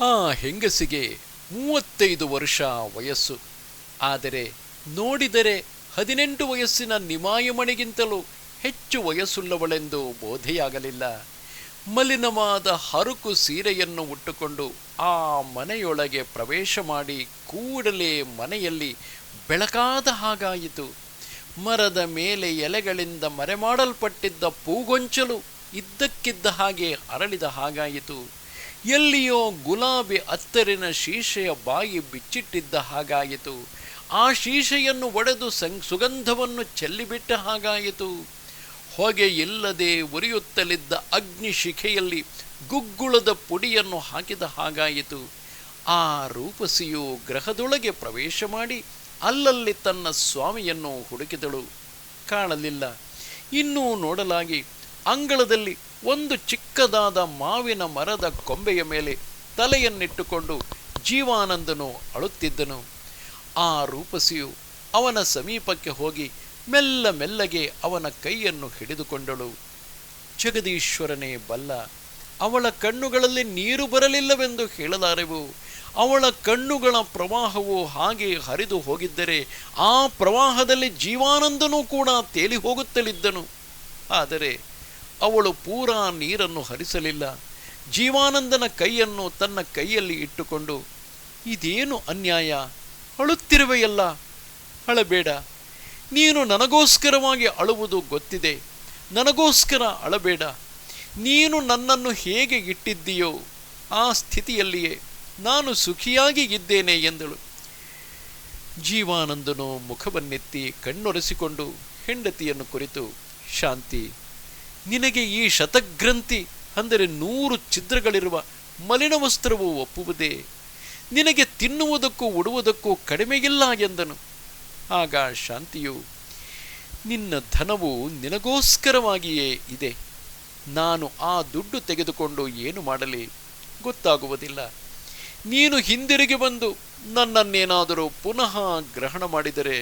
ಆ ಹೆಂಗಸಿಗೆ ಮೂವತ್ತೈದು ವರ್ಷ ವಯಸ್ಸು. ಆದರೆ ನೋಡಿದರೆ ಹದಿನೆಂಟು ವಯಸ್ಸಿನ ನಿಮಾಯಮಣಿಗಿಂತಲೂ ಹೆಚ್ಚು ವಯಸ್ಸುಳ್ಳವಳೆಂದು ಬೋಧೆಯಾಗಲಿಲ್ಲ. ಮಲಿನವಾದ ಹರಕು ಸೀರೆಯನ್ನು ಉಟ್ಟುಕೊಂಡು ಆ ಮನೆಯೊಳಗೆ ಪ್ರವೇಶ ಮಾಡಿ ಕೂಡಲೇ ಮನೆಯಲ್ಲಿ ಬೆಳಕಾದ ಹಾಗಾಯಿತು. ಮರದ ಮೇಲೆ ಎಲೆಗಳಿಂದ ಮರೆಮಾಡಲ್ಪಟ್ಟಿದ್ದ ಪೂಗೊಂಚಲು ಇದ್ದಕ್ಕಿದ್ದ ಹಾಗೆ ಅರಳಿದ ಹಾಗಾಯಿತು. ಎಲ್ಲಿಯೋ ಗುಲಾಬಿ ಅತ್ತರಿನ ಶೀಶೆಯ ಬಾಯಿ ಬಿಚ್ಚಿಟ್ಟಿದ್ದ ಹಾಗಾಯಿತು. ಆ ಶೀಶೆಯನ್ನು ಒಡೆದು ಸಂ, ಸುಗಂಧವನ್ನು ಚೆಲ್ಲಿಬಿಟ್ಟ ಹಾಗಾಯಿತು. ಹೊಗೆ ಇಲ್ಲದೆ ಉರಿಯುತ್ತಲಿದ್ದ ಅಗ್ನಿ ಶಿಖೆಯಲ್ಲಿ ಗುಗ್ಗುಳದ ಪುಡಿಯನ್ನು ಹಾಕಿದ ಹಾಗಾಯಿತು. ಆ ರೂಪಸಿಯು ಗ್ರಹದೊಳಗೆ ಪ್ರವೇಶ ಮಾಡಿ ಅಲ್ಲಲ್ಲಿ ತನ್ನ ಸ್ವಾಮಿಯನ್ನು ಹುಡುಕಿದಳು. ಕಾಣಲಿಲ್ಲ. ಇನ್ನೂ ನೋಡಲಾಗಿ ಅಂಗಳದಲ್ಲಿ ಒಂದು ಚಿಕ್ಕದಾದ ಮಾವಿನ ಮರದ ಕೊಂಬೆಯ ಮೇಲೆ ತಲೆಯನ್ನಿಟ್ಟುಕೊಂಡು ಜೀವಾನಂದನು ಅಳುತ್ತಿದ್ದನು. ಆ ರೂಪಸಿಯು ಅವನ ಸಮೀಪಕ್ಕೆ ಹೋಗಿ ಮೆಲ್ಲ ಮೆಲ್ಲಗೆ ಅವನ ಕೈಯನ್ನು ಹಿಡಿದುಕೊಂಡಳು. ಜಗದೀಶ್ವರನೇ ಬಲ್ಲ, ಅವಳ ಕಣ್ಣುಗಳಲ್ಲಿ ನೀರು ಬರಲಿಲ್ಲವೆಂದು ಹೇಳಲಾರೆವು. ಅವಳ ಕಣ್ಣುಗಳ ಪ್ರವಾಹವು ಹಾಗೆ ಹರಿದು ಹೋಗಿದ್ದರೆ ಆ ಪ್ರವಾಹದಲ್ಲಿ ಜೀವಾನಂದನೂ ಕೂಡ ತೇಲಿ ಹೋಗುತ್ತಲಿದ್ದನು ಆದರೆ ಅವಳು ಪೂರಾ ನೀರನ್ನು ಹರಿಸಲಿಲ್ಲ. ಜೀವಾನಂದನ ಕೈಯನ್ನು ತನ್ನ ಕೈಯಲ್ಲಿ ಇಟ್ಟುಕೊಂಡು, ಇದೇನು ಅನ್ಯಾಯ? ಅಳುತ್ತಿರುವೆಯಲ್ಲ. ಅಳಬೇಡ. ನೀನು ನನಗೋಸ್ಕರವಾಗಿ ಅಳುವುದು ಗೊತ್ತಿದೆ. ನನಗೋಸ್ಕರ ಅಳಬೇಡ. ನೀನು ನನ್ನನ್ನು ಹೇಗೆ ಇಟ್ಟಿದ್ದೀಯೋ, ಆ ಸ್ಥಿತಿಯಲ್ಲಿಯೇ ನಾನು ಸುಖಿಯಾಗಿ ಇದ್ದೇನೆ ಎಂದಳು. ಜೀವಾನಂದನು ಮುಖವನ್ನೆತ್ತಿ ಕಣ್ಣೊರೆಸಿಕೊಂಡು ಹೆಂಡತಿಯನ್ನು ಕುರಿತು, ಶಾಂತಿ ನಿನಗೆ ಈ ಶತಗ್ರಂಥಿ ಅಂದರೆ ನೂರು ಛಿದ್ರಗಳಿರುವ ಮಲಿನ ವಸ್ತ್ರವು ಒಪ್ಪುವುದೇ? ನಿನಗೆ ತಿನ್ನುವುದಕ್ಕೂ ಉಡುವುದಕ್ಕೂ ಕಡಿಮೆಯಿಲ್ಲ ಎಂದನು. ಆಗ ಶಾಂತಿಯು, ನಿನ್ನ ಧನವು ನಿನಗೋಸ್ಕರವಾಗಿಯೇ ಇದೆ. ನಾನು ಆ ದುಡ್ಡು ತೆಗೆದುಕೊಂಡು ಏನು ಮಾಡಲಿ ಗೊತ್ತಾಗುವುದಿಲ್ಲ. ನೀನು ಹಿಂದಿರುಗಿ ಬಂದು ನನ್ನನ್ನೇನಾದರೂ ಪುನಃ ಗ್ರಹಣ ಮಾಡಿದರೆ?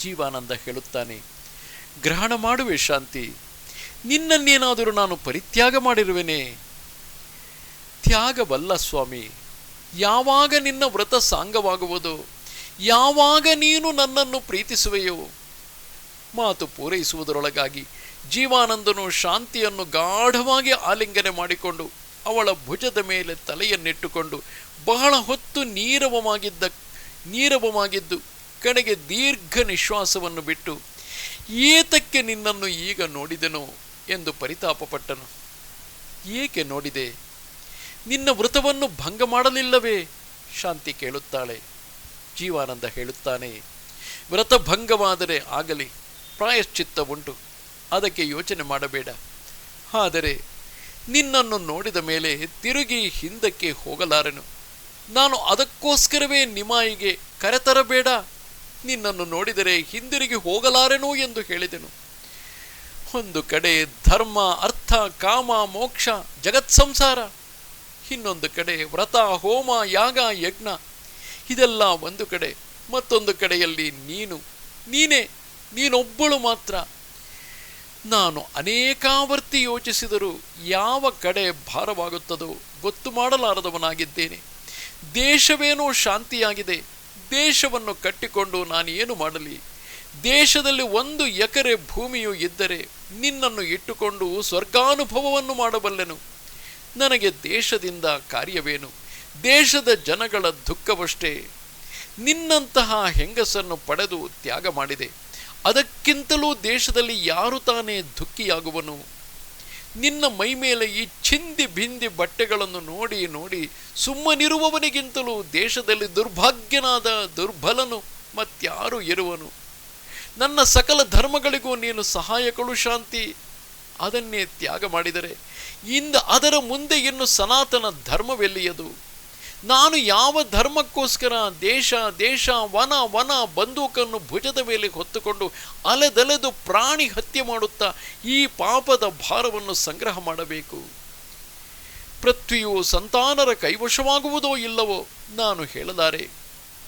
ಜೀವಾನಂದ ಹೇಳುತ್ತಾನೆ ಗ್ರಹಣ ಮಾಡುವೆ ಶಾಂತಿ. ನಿನ್ನನ್ನೇನಾದರೂ ನಾನು ಪರಿತ್ಯಾಗ ಮಾಡಿರುವೆನೆ? ತ್ಯಾಗವಲ್ಲ ಸ್ವಾಮಿ, ಯಾವಾಗ ನಿನ್ನ ವ್ರತ ಸಾಂಗವಾಗುವುದು? ಯಾವಾಗ ನೀನು ನನ್ನನ್ನು ಪ್ರೀತಿಸುವೆಯೋ? ಮಾತು ಪೂರೈಸುವುದರೊಳಗಾಗಿ ಜೀವಾನಂದನು ಶಾಂತಿಯನ್ನು ಗಾಢವಾಗಿ ಆಲಿಂಗನೆ ಮಾಡಿಕೊಂಡು ಅವಳ ಭುಜದ ಮೇಲೆ ತಲೆಯನ್ನಿಟ್ಟುಕೊಂಡು ಬಹಳ ಹೊತ್ತು ನೀರವವಾಗಿದ್ದ, ನೀರವವಾಗಿದ್ದು ಕಡೆಗೆ ದೀರ್ಘ ನಿಶ್ವಾಸವನ್ನು ಬಿಟ್ಟು ಏತಕ್ಕೆ ನಿನ್ನನ್ನು ಈಗ ನೋಡಿದೆನು ಎಂದು ಪರಿತಾಪಪಟ್ಟನು. ಏಕೆ ನೋಡಿದೆ? ನಿನ್ನ ವೃತವನ್ನು ಭಂಗ ಮಾಡಲಿಲ್ಲವೇ? ಶಾಂತಿ ಕೇಳುತ್ತಾಳೆ. ಜೀವಾನಂದ ಹೇಳುತ್ತಾನೆ, ವ್ರತ ಭಂಗವಾದರೆ ಆಗಲಿ, ಪ್ರಾಯಶ್ಚಿತ್ತ ಉಂಟು. ಅದಕ್ಕೆ ಯೋಚನೆ ಮಾಡಬೇಡ. ಆದರೆ ನಿನ್ನನ್ನು ನೋಡಿದ ಮೇಲೆ ತಿರುಗಿ ಹಿಂದಕ್ಕೆ ಹೋಗಲಾರೆನು. ನಾನು ಅದಕ್ಕೋಸ್ಕರವೇ ನಿಮಾಯಿಗೆ ಕರೆತರಬೇಡ. ನಿನ್ನನ್ನು ನೋಡಿದರೆ ಹಿಂದಿರುಗಿ ಹೋಗಲಾರೆನು ಎಂದು ಹೇಳಿದೆನು. ಒಂದು ಕಡೆ ಧರ್ಮ, ಅರ್ಥ, ಕಾಮ, ಮೋಕ್ಷ, ಜಗತ್ ಸಂಸಾರ, ಇನ್ನೊಂದು ಕಡೆ ವ್ರತ, ಹೋಮ, ಯಾಗ, ಯಜ್ಞ, ಇದೆಲ್ಲ ಒಂದು ಕಡೆ, ಮತ್ತೊಂದು ಕಡೆಯಲ್ಲಿ ನೀನು, ನೀನೇ, ನೀನೊಬ್ಬಳು ಮಾತ್ರ. ನಾನು ಅನೇಕಾವರ್ತಿ ಯೋಚಿಸಿದರೂ ಯಾವ ಕಡೆ ಭಾರವಾಗುತ್ತದೋ ಗೊತ್ತು ಮಾಡಲಾರದವನಾಗಿದ್ದೇನೆ. ದೇಶವೇನೋ ಶಾಂತಿಯಾಗಿದೆ. ದೇಶವನ್ನು ಕಟ್ಟಿಕೊಂಡು ನಾನು ಏನು ಮಾಡಲಿ? ದೇಶದಲ್ಲಿ ಒಂದು ಎಕರೆ ಭೂಮಿಯು ಇದ್ದರೆ ನಿನ್ನನ್ನು ಇಟ್ಟುಕೊಂಡು ಸ್ವರ್ಗಾನುಭವವನ್ನು ಮಾಡಬಲ್ಲೆನು. ನನಗೆ ದೇಶದಿಂದ ಕಾರ್ಯವೇನು? ದೇಶದ ಜನಗಳ ದುಃಖವಷ್ಟೇ. ನಿನ್ನಂತಹ ಹೆಂಗಸನ್ನು ಪಡೆದು ತ್ಯಾಗ ಮಾಡಿದೆ. ಅದಕ್ಕಿಂತಲೂ ದೇಶದಲ್ಲಿ ಯಾರು ತಾನೇ ದುಃಖಿಯಾಗುವನು? ನಿನ್ನ ಮೈಮೇಲೆ ಈ ಚಿಂದಿ ಬಿಂದಿ ಬಟ್ಟೆಗಳನ್ನು ನೋಡಿ ನೋಡಿ ಸುಮ್ಮನಿರುವವನಿಗಿಂತಲೂ ದೇಶದಲ್ಲಿ ದುರ್ಭಾಗ್ಯನಾದ ದುರ್ಬಲನು ಮತ್ಯಾರು ಇರುವನು? ನನ್ನ ಸಕಲ ಧರ್ಮಗಳಿಗೂ ನೀನು ಸಹಾಯಕಳು ಶಾಂತಿ. ಅದನ್ನೇ ತ್ಯಾಗ ಮಾಡಿದರೆ ಇಂದ ಅದರ ಮುಂದೆ ಇನ್ನು ಸನಾತನ ಧರ್ಮವೆಲ್ಲಿಯದು? ನಾನು ಯಾವ ಧರ್ಮಕ್ಕೋಸ್ಕರ ದೇಶ ದೇಶ, ವನ ವನ, ಬಂದೂಕನ್ನು ಭುಜದ ಮೇಲೆ ಹೊತ್ತುಕೊಂಡು ಅಲೆದಲೆದು ಪ್ರಾಣಿ ಹತ್ಯೆ ಮಾಡುತ್ತಾ ಈ ಪಾಪದ ಭಾರವನ್ನು ಸಂಗ್ರಹ ಮಾಡಬೇಕು? ಪೃಥ್ವಿಯು ಸಂತಾನರ ಕೈವಶವಾಗುವುದೋ ಇಲ್ಲವೋ ನಾನು ಹೇಳಲಾರೆ.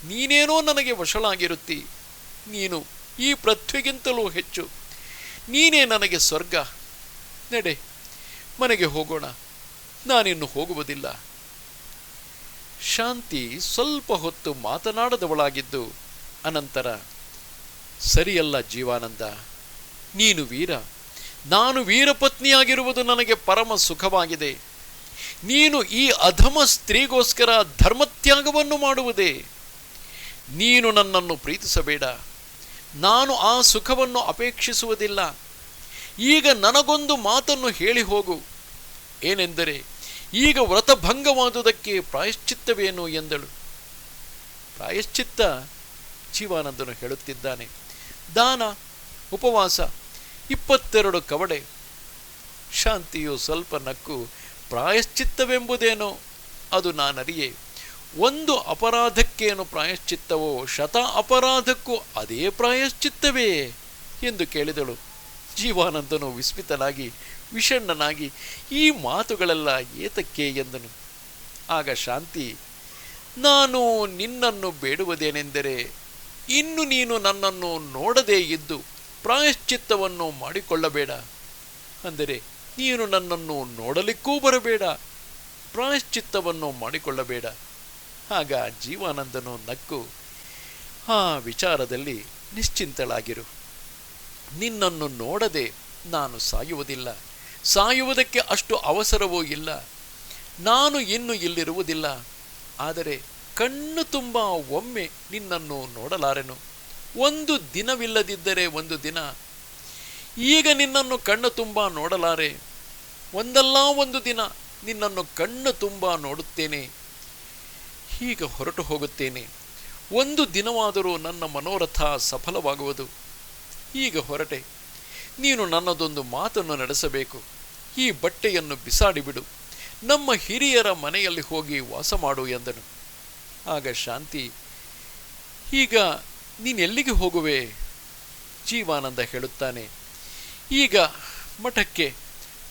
ನೀನೇನೋ ನನಗೆ ವಶಳಾಗಿರುತ್ತಿ. ನೀನು ಈ ಪೃಥ್ವಿಗಿಂತಲೂ ಹೆಚ್ಚು. ನೀನೇ ನನಗೆ ಸ್ವರ್ಗ. ನಡೆ, ಮನೆಗೆ ಹೋಗೋಣ. ನಾನಿನ್ನು ಹೋಗುವುದಿಲ್ಲ. ಶಾಂತಿ ಸ್ವಲ್ಪ ಹೊತ್ತು ಮಾತನಾಡದವಳಾಗಿದ್ದು ಅನಂತರ, ಸರಿಯಲ್ಲ ಜೀವಾನಂದ, ನೀನು ವೀರ, ನಾನು ವೀರಪತ್ನಿಯಾಗಿರುವುದು ನನಗೆ ಪರಮ ಸುಖವಾಗಿದೆ. ನೀನು ಈ ಅಧಮ ಸ್ತ್ರೀಗೋಸ್ಕರ ಧರ್ಮತ್ಯಾಗವನ್ನು ಮಾಡುವುದೇ. ನೀನು ನನ್ನನ್ನು ಪ್ರೀತಿಸಬೇಡ. ನಾನು ಆ ಸುಖವನ್ನು ಅಪೇಕ್ಷಿಸುವುದಿಲ್ಲ. ಈಗ ನನಗೊಂದು ಮಾತನ್ನು ಹೇಳಿ ಹೋಗು. ಏನೆಂದರೆ ಈಗ ವ್ರತಭಂಗವಾದುದಕ್ಕೆ ಪ್ರಾಯಶ್ಚಿತ್ತವೇನು ಎಂದಳು. ಪ್ರಾಯಶ್ಚಿತ್ತ ಜೀವಾನಂದನು ಹೇಳುತ್ತಿದ್ದಾನೆ. ದಾನ, ಉಪವಾಸ, ಇಪ್ಪತ್ತೆರಡು ಕವಡೆ, ಶಾಂತಿಯು ಸ್ವಲ್ಪ ನಕ್ಕು ಪ್ರಾಯಶ್ಚಿತ್ತವೆಂಬುದೇನೋ? ಅದು ನಾನರಿಯೇ. ಒಂದು ಅಪರಾಧಕ್ಕೇನು ಪ್ರಾಯಶ್ಚಿತ್ತವೋ ಶತ ಅಪರಾಧಕ್ಕೂ ಅದೇ ಪ್ರಾಯಶ್ಚಿತ್ತವೇ ಎಂದು ಕೇಳಿದಳು. ಜೀವಾನಂದನು ವಿಸ್ಮಿತನಾಗಿ ವಿಷಣ್ಣನಾಗಿ ಈ ಮಾತುಗಳೆಲ್ಲ ಏತಕ್ಕೆ ಎಂದನು. ಆಗ ಶಾಂತಿ, ನಾನು ನಿನ್ನನ್ನು ಬೇಡುವುದೇನೆಂದರೆ ಇನ್ನು ನೀನು ನನ್ನನ್ನು ನೋಡದೇ ಇದ್ದು ಪ್ರಾಯಶ್ಚಿತ್ತವನ್ನು ಮಾಡಿಕೊಳ್ಳಬೇಡ. ಅಂದರೆ ನೀನು ನನ್ನನ್ನು ನೋಡಲಿಕ್ಕೂ ಬರಬೇಡ, ಪ್ರಾಯಶ್ಚಿತ್ತವನ್ನು ಮಾಡಿಕೊಳ್ಳಬೇಡ. ಆಗ ಜೀವಾನಂದನು ನಕ್ಕು, ಆ ವಿಚಾರದಲ್ಲಿ ನಿಶ್ಚಿಂತಳಾಗಿರು. ನಿನ್ನನ್ನು ನೋಡದೆ ನಾನು ಸಾಯುವುದಿಲ್ಲ. ಸಾಯುವುದಕ್ಕೆ ಅಷ್ಟು ಅವಸರವೂ ಇಲ್ಲ. ನಾನು ಇನ್ನು ಇಲ್ಲಿರುವುದಿಲ್ಲ. ಆದರೆ ಕಣ್ಣು ತುಂಬ ಒಮ್ಮೆ ನಿನ್ನನ್ನು ನೋಡಲಾರೆನು. ಒಂದು ದಿನವಿಲ್ಲದಿದ್ದರೆ ಒಂದು ದಿನ. ಈಗ ನಿನ್ನನ್ನು ಕಣ್ಣು ತುಂಬ ನೋಡಲಾರೆ. ಒಂದಲ್ಲ ಒಂದು ದಿನ ನಿನ್ನನ್ನು ಕಣ್ಣು ತುಂಬ ನೋಡುತ್ತೇನೆ. ಈಗ ಹೊರಟು ಹೋಗುತ್ತೇನೆ. ಒಂದು ದಿನವಾದರೂ ನನ್ನ ಮನೋರಥ ಸಫಲವಾಗುವುದು. ಈಗ ಹೊರಟೆ. ನೀನು ನನ್ನದೊಂದು ಮಾತನ್ನು ನಡೆಸಬೇಕು. ಈ ಬಟ್ಟೆಯನ್ನು ಬಿಸಾಡಿಬಿಡು. ನಮ್ಮ ಹಿರಿಯರ ಮನೆಯಲ್ಲಿ ಹೋಗಿ ವಾಸ ಮಾಡು ಎಂದನು. ಆಗ ಶಾಂತಿ, ಈಗ ನೀನೆಲ್ಲಿಗೆ ಹೋಗುವೆ? ಜೀವಾನಂದ ಹೇಳುತ್ತಾನೆ. ಈಗ ಮಠಕ್ಕೆ,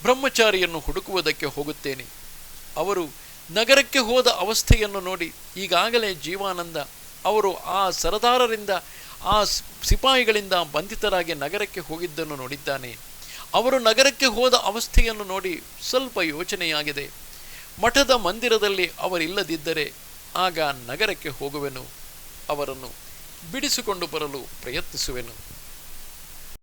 ಬ್ರಹ್ಮಚಾರಿಯನ್ನು ಹುಡುಕುವುದಕ್ಕೆ ಹೋಗುತ್ತೇನೆ. ಅವರು ನಗರಕ್ಕೆ ಹೋದ ಅವಸ್ಥೆಯನ್ನು ನೋಡಿ, ಈಗಾಗಲೇ ಜೀವಾನಂದ ಅವರು ಆ ಸರದಾರರಿಂದ ಆ ಸಿಪಾಯಿಗಳಿಂದ ಬಂಧಿತರಾಗಿ ನಗರಕ್ಕೆ ಹೋಗಿದ್ದನ್ನು ನೋಡಿದ್ದಾನೆ. ಅವರು ನಗರಕ್ಕೆ ಹೋದ ಅವಸ್ಥೆಯನ್ನು ನೋಡಿ ಸ್ವಲ್ಪ ಯೋಚನೆಯಾಗಿದೆ. ಮಠದ ಮಂದಿರದಲ್ಲಿ ಅವರಿಲ್ಲದಿದ್ದರೆ ಆಗ ನಗರಕ್ಕೆ ಹೋಗುವೆನು. ಅವರನ್ನು ಬಿಡಿಸಿಕೊಂಡು ಬರಲು ಪ್ರಯತ್ನಿಸುವೆನು.